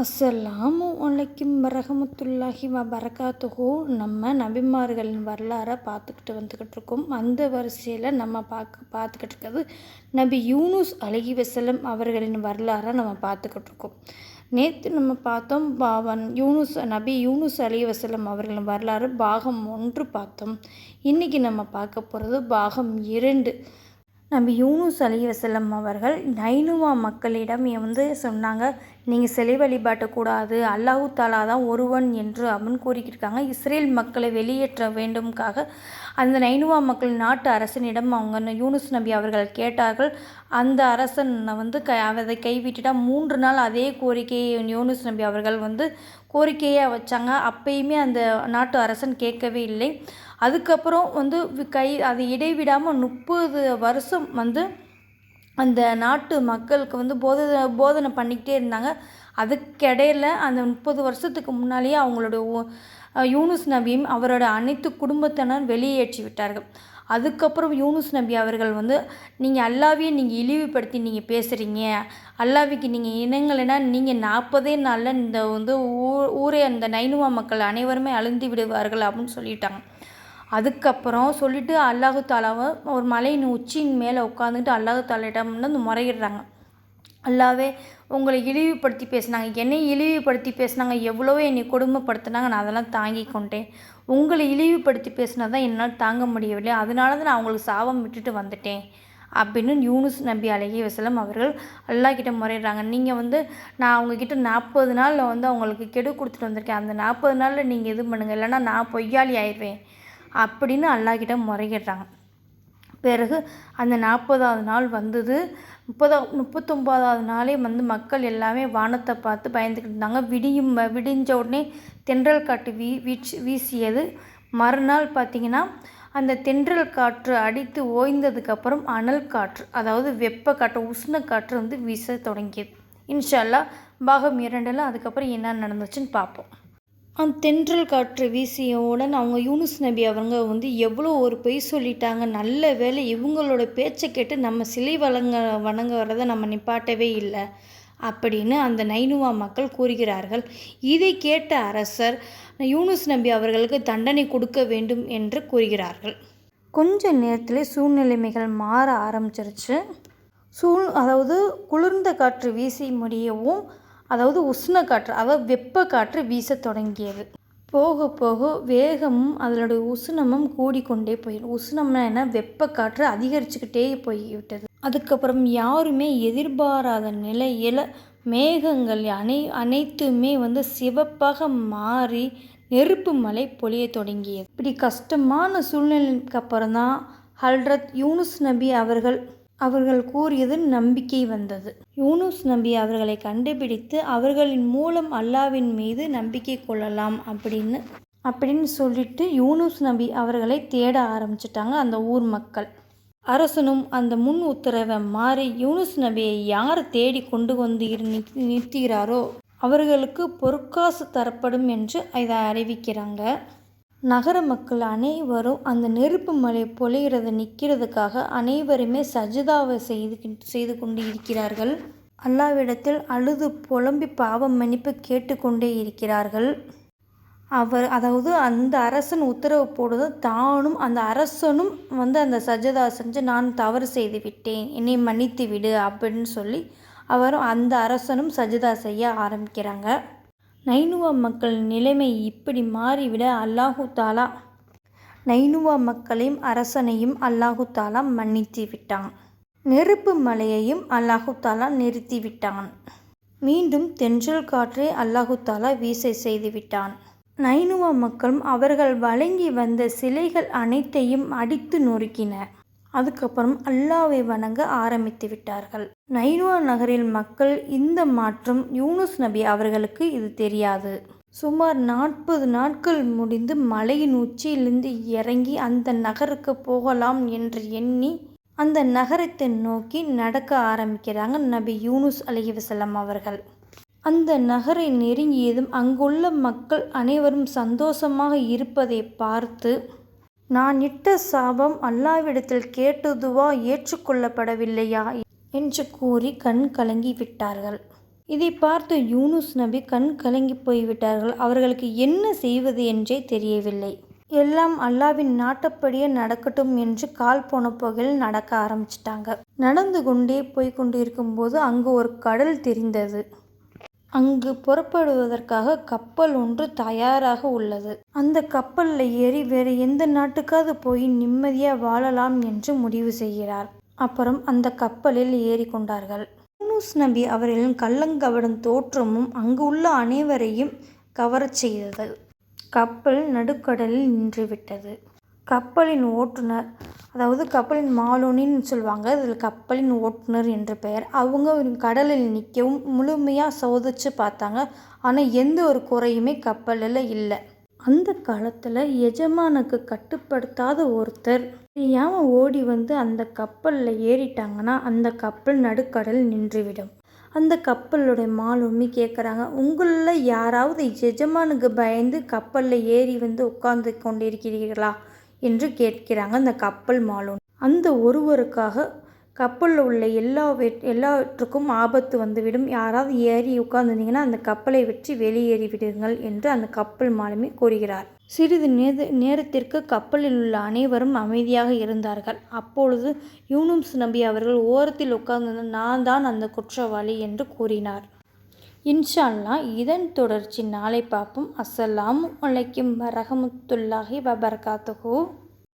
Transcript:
அஸ்ஸலாமு அலைக்கும் வரகமத்துல்லாஹி வ நம்ம நபிமார்களின் வரலாறை பார்த்துக்கிட்டு வந்துக்கிட்டு இருக்கோம் அந்த வரிசையில் நம்ம பார்க்க பார்த்துக்கிட்டு இருக்கிறது நபி யூனுஸ் அழகி வசலம் அவர்களின் வரலாறை நம்ம பார்த்துக்கிட்டு இருக்கோம் நேற்று நம்ம பார்த்தோம் பாவன் யூனுஸ் நபி யூனுஸ் அலி வசலம் அவர்களின் வரலாறு பாகம் ஒன்று பார்த்தோம். இன்றைக்கி நம்ம பார்க்க போகிறது பாகம் இரண்டு. நபி யூனுஸ் அலி வசலம் அவர்கள் நைனுவா மக்களிடம் வந்து சொன்னாங்க நீங்கள் சிலை வழிபாட்டக்கூடாது அல்லாஹு தாலா தான் ஒருவன் என்று அவன் கூறிக்கிருக்காங்க இஸ்ரேல் மக்களை வெளியேற்ற வேண்டும்காக. அந்த நைனுவா மக்கள் நாட்டு அரசனிடம் அவங்க யூனுஸ் நபி அவர்கள் கேட்டார்கள். அந்த அரசனை வந்து க அதை கைவிட்டுட்டால் மூன்று நாள் அதே கோரிக்கையை யூனுஸ் நபி அவர்கள் வந்து கோரிக்கையாக வச்சாங்க. அப்பயுமே அந்த நாட்டு அரசன் கேட்கவே இல்லை. அதுக்கப்புறம் வந்து கை அதை இடைவிடாமல் முப்பது வருஷம் வந்து அந்த நாட்டு மக்களுக்கு வந்து போத போதனை பண்ணிக்கிட்டே இருந்தாங்க. அதுக்கிடையில் அந்த முப்பது வருஷத்துக்கு முன்னாலேயே அவங்களோட யூனுஸ் நபியும் அவரோட அனைத்து குடும்பத்தினர் வெளியேற்றி விட்டார்கள். அதுக்கப்புறம் யூனுஸ் நபி அவர்கள் வந்து நீங்கள் அல்லாவையே நீங்கள் இழிவுபடுத்தி நீங்கள் பேசுகிறீங்க அல்லாவிக்கு நீங்கள் இனங்களைனா நீங்கள் நாற்பதே நாளில் இந்த வந்து ஊ ஊரே அந்த நைனுவா மக்கள் அனைவருமே அழுந்து விடுவார்கள் அப்படின்னு சொல்லிட்டாங்க. அதுக்கப்புறம் சொல்லிவிட்டு அல்லாஹு தாலாவை ஒரு மலையின் உச்சியின் மேலே உட்காந்துட்டு அல்லாஹு தாலிடம் வந்து முறையிடுறாங்க. அல்லாவே உங்களை இழிவுபடுத்தி பேசினாங்க. என்னை இழிவுபடுத்தி பேசினாங்க. எவ்வளவோ என்னை கொடுமைப்படுத்தினாங்க. நான் அதெல்லாம் தாங்கி கொண்டேன். உங்களை இழிவுபடுத்தி பேசினா தான் என்னால் தாங்க முடியவில்லை. அதனால தான் நான் அவங்களுக்கு சாபம் விட்டுட்டு வந்துட்டேன். அப்படின்னு யூனுஸ் நபி அலஹி வசலம் அவர்கள் அல்லா கிட்ட முறையிடுறாங்க. நீங்கள் வந்து நான் அவங்கக்கிட்ட நாற்பது நாளில் வந்து அவங்களுக்கு கெடு கொடுத்துட்டு வந்திருக்கேன். அந்த நாற்பது நாளில் நீங்கள் இது பண்ணுங்கள் இல்லைன்னா நான் பொய்யாளி ஆயிடுவேன். அப்படின்னு அல்லாஹ்கிட்ட முறையிடுறாங்க. பிறகு அந்த நாற்பதாவது நாள் வந்தது. முப்பதா முப்பத்தொம்போதாவது நாளே வந்து மக்கள் எல்லாமே வானத்தை பார்த்து பயந்துக்கிட்டு இருந்தாங்க. விடியும் விடிஞ்ச உடனே தென்றல் காற்று வீ வீச்சு வீசியது. மறுநாள் பார்த்திங்கன்னா அந்த தென்றல் காற்று அடித்து ஓய்ந்ததுக்கப்புறம் அனல் காற்று அதாவது வெப்ப காற்று உஷ்ண காற்று வந்து வீச தொடங்கியது. இன்ஷால்லா பாகம் இரண்டில் அதுக்கப்புறம் என்ன நடந்துச்சுன்னு பார்ப்போம். அந்த தென்றல் காற்று வீசியவுடன் அவங்க யூனுஸ் நபி அவங்க வந்து எவ்வளோ ஒரு பொய் சொல்லிட்டாங்க நல்ல வேலை இவங்களோட பேச்சை கேட்டு நம்ம சிலை வழங்க வரதை நம்ம நிப்பாட்டவே இல்லை அப்படின்னு அந்த நைனுவா மக்கள் கூறுகிறார்கள். இதை கேட்ட அரசர் யூனுஸ் நபி அவர்களுக்கு தண்டனை கொடுக்க வேண்டும் என்று கூறுகிறார்கள். கொஞ்ச நேரத்தில் சூழ்நிலைமைகள் மாற ஆரம்பிச்சிருச்சு. சூழ் அதாவது குளிர்ந்த காற்று வீசி முடியவும் அதாவது உஷ்ண காற்று அதாவது வெப்ப காற்று வீச தொடங்கியது. போக போக வேகமும் அதனுடைய உஷ்ணமும் கூடிக்கொண்டே போயிடும் உஷ்ணம்னா என்ன? வெப்ப காற்று அதிகரிச்சுக்கிட்டே போய்விட்டது. அதுக்கப்புறம் யாருமே எதிர்பாராத நிலையில் மேகங்கள் அனை அனைத்துமே வந்து சிவப்பாக மாறி நெருப்பு மலை பொழிய தொடங்கியது. இப்படி கஷ்டமான சூழ்நிலைக்கு அப்புறம் தான் ஹல்ரத் யூனுஸ் நபி அவர்கள் அவர்கள் கூறியது நம்பிக்கை வந்தது. யூனுஸ் நபி அவர்களை கண்டுபிடித்து அவர்களின் மூலம் அல்லாவின் மீது நம்பிக்கை கொள்ளலாம் அப்படின்னு அப்படின்னு சொல்லிட்டு யூனுஸ் நபி அவர்களை தேட ஆரம்பிச்சிட்டாங்க அந்த ஊர் மக்கள். அரசனும் அந்த முன் உத்தரவை மாறி யூனுஸ் நபியை யார் தேடி கொண்டு வந்து நிறுத்துகிறாரோ அவர்களுக்கு பொற்காசு தரப்படும் என்று இதை அறிவிக்கிறாங்க. நகர மக்கள் அனைவரும் அந்த நெருப்பு மலை பொழிகிறத நிற்கிறதுக்காக அனைவருமே சஜிதாவை செய்து செய்து கொண்டு இருக்கிறார்கள் அல்லாவிடத்தில் அழுது புலம்பி பாவம் மன்னிப்பு கேட்டுக்கொண்டே இருக்கிறார்கள். அவர் அதாவது அந்த அரசன் உத்தரவு போடுவது தானும் அந்த அரசனும் வந்து அந்த சஜதா செஞ்சு நான் தவறு செய்து விட்டேன் என்னை மன்னித்து விடு அப்படின்னு சொல்லி அவரும் அந்த அரசனும் சஜிதா செய்ய ஆரம்பிக்கிறாங்க. நைனுவா மக்கள் நிலைமை இப்படி மாறிவிட அல்லாஹு தாலா நைனுவா மக்களையும் அரசனையும் அல்லாஹு தாலா மன்னித்து விட்டான். நெருப்பு மலையையும் அல்லாஹு தாலா நிறுத்தி விட்டான். மீண்டும் தென்றல் காற்றை அல்லாஹு தாலா வீசை செய்து விட்டான். நைனுவா மக்களும் அவர்கள் வழங்கி வந்த சிலைகள் அனைத்தையும் அடித்து நொறுக்கின. அதுக்கப்புறம் அல்லாவை வணங்க ஆரம்பித்து விட்டார்கள். நைனுவா நகரில் மக்கள் இந்த மாற்றம் யூனுஸ் நபி அவர்களுக்கு இது தெரியாது. சுமார் நாற்பது நாட்கள் முடிந்து மலையின் உச்சியிலிருந்து இறங்கி அந்த நகருக்கு போகலாம் என்று எண்ணி அந்த நகரத்தை நோக்கி நடக்க ஆரம்பிக்கிறாங்க நபி யூனுஸ் அலி அவர்கள். அந்த நகரை நெருங்கியதும் அங்குள்ள மக்கள் அனைவரும் சந்தோஷமாக இருப்பதை பார்த்து நான் இட்ட சாபம் அல்லாவிடத்தில் கேட்டதுவா ஏற்றுக்கொள்ளப்படவில்லையா? என்று கூறி கண் கலங்கி விட்டார்கள். இதை பார்த்து யூனுஸ் நபி கண் கலங்கி போய்விட்டார்கள் அவர்களுக்கு என்ன செய்வது என்றே தெரியவில்லை. எல்லாம் அல்லாவின் நாட்டப்படியே நடக்கட்டும் என்று கால் போன போகையில் நடக்க ஆரம்பிச்சிட்டாங்க. நடந்து கொண்டே போய் கொண்டு இருக்கும்போது அங்கு ஒரு கடல் தெரிந்தது. அங்கு புறப்படுவதற்காக கப்பல் ஒன்று தயாராக உள்ளது. அந்த கப்பலில் ஏறி வேறு எந்த நாட்டுக்காவது போய் நிம்மதியாக வாழலாம் என்று முடிவு செய்கிறார். அப்புறம் அந்த கப்பலில் ஏறி கொண்டார்கள் யூனுஸ் நபி அவர்களின் கள்ளங்கவடும் தோற்றமும் அங்கு உள்ள அனைவரையும் கவரச் செய்தது. கப்பல் நடுக்கடலில் நின்றுவிட்டது. கப்பலின் ஓட்டுநர் அதாவது கப்பலின் மாலோனின்னு சொல்லுவாங்க இதில் கப்பலின் ஓட்டுநர் என்று பெயர். அவங்க கடலில் நிற்கவும் முழுமையாக சோதிச்சு பார்த்தாங்க. ஆனால் எந்த ஒரு குறையுமே கப்பலில் இல்லை. அந்த காலத்தில் எஜமானுக்கு கட்டுப்படுத்தாத ஒருத்தர். தெரியாமல் ஓடி வந்து அந்த கப்பலில் ஏறிட்டாங்கன்னா அந்த கப்பல் நடுக்கடல் நின்றுவிடும். அந்த கப்பலுடைய மாலுமி கேட்குறாங்க உங்களில் யாராவது எஜமானுக்கு பயந்து கப்பலில் ஏறி வந்து உட்கார்ந்து கொண்டிருக்கிறீர்களா? என்று கேட்கிறாங்க அந்த கப்பல் மாலுமி அந்த ஒருவருக்காக கப்பலில் உள்ள எல்லா எல்லாவற்றுக்கும் ஆபத்து வந்துவிடும். யாராவது ஏறி உட்கார்ந்துருந்தீங்கன்னா அந்த கப்பலை வெற்றி வெளியேறி விடுங்கள் என்று அந்த கப்பல் மாலுமி கூறுகிறார். சிறிது நேர நேரத்திற்கு கப்பலில் உள்ள அனைவரும் அமைதியாக இருந்தார்கள். அப்பொழுது யூனும்ஸ் நம்பி அவர்கள் ஓரத்தில் உட்கார்ந்து நான் தான் அந்த குற்றவாளி என்று கூறினார். இன்ஷால்லா இதன் தொடர்ச்சி நாளை பார்ப்போம். அஸ்ஸலாம் வலைக்கும் வரஹமத்துல்லாஹி வபரகாத்துஹு.